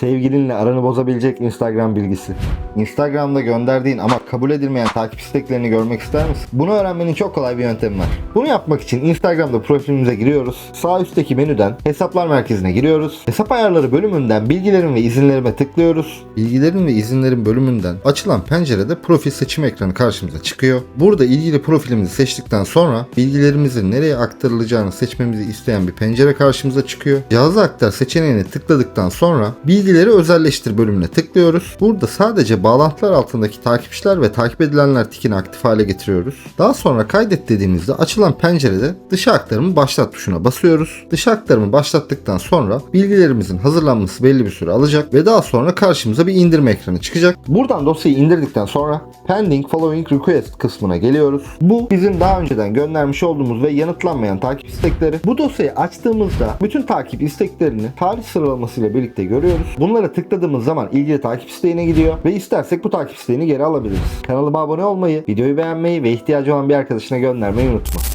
Sevgilinle aranı bozabilecek Instagram bilgisi. Instagram'da gönderdiğin ama kabul edilmeyen takip isteklerini görmek ister misin? Bunu öğrenmenin çok kolay bir yöntemi var. Bunu yapmak için Instagram'da profilimize giriyoruz. Sağ üstteki menüden hesaplar merkezine giriyoruz. Hesap ayarları bölümünden bilgilerim ve izinlerime tıklıyoruz. Bilgilerin ve izinlerin bölümünden açılan pencerede profil seçim ekranı karşımıza çıkıyor. Burada ilgili profilimizi seçtikten sonra bilgilerimizin nereye aktarılacağını seçmemizi isteyen bir pencere karşımıza çıkıyor. Cihaza aktar seçeneğini tıkladıktan sonra bilgileri özelleştir bölümüne tıklıyoruz. Burada sadece bağlantılar altındaki takipçiler ve takip edilenler tikini aktif hale getiriyoruz. Daha sonra kaydet dediğimizde açılan pencerede dışa aktarımı başlat tuşuna basıyoruz. Dışa aktarımı başlattıktan sonra bilgilerimizin hazırlanması belli bir süre alacak ve daha sonra karşımıza bir indirme ekranı çıkacak. Buradan dosyayı indirdikten sonra Pending Following Request kısmına geliyoruz. Bu bizim daha önceden göndermiş olduğumuz ve yanıtlanmayan takip istekleri. Bu dosyayı açtığımızda bütün takip isteklerini tarih sıralamasıyla birlikte görüyoruz. Bunlara tıkladığımız zaman ilgili takip isteğine gidiyor ve istersek bu takip isteğini geri alabiliriz. Kanalıma abone olmayı, videoyu beğenmeyi ve ihtiyacı olan bir arkadaşına göndermeyi unutma.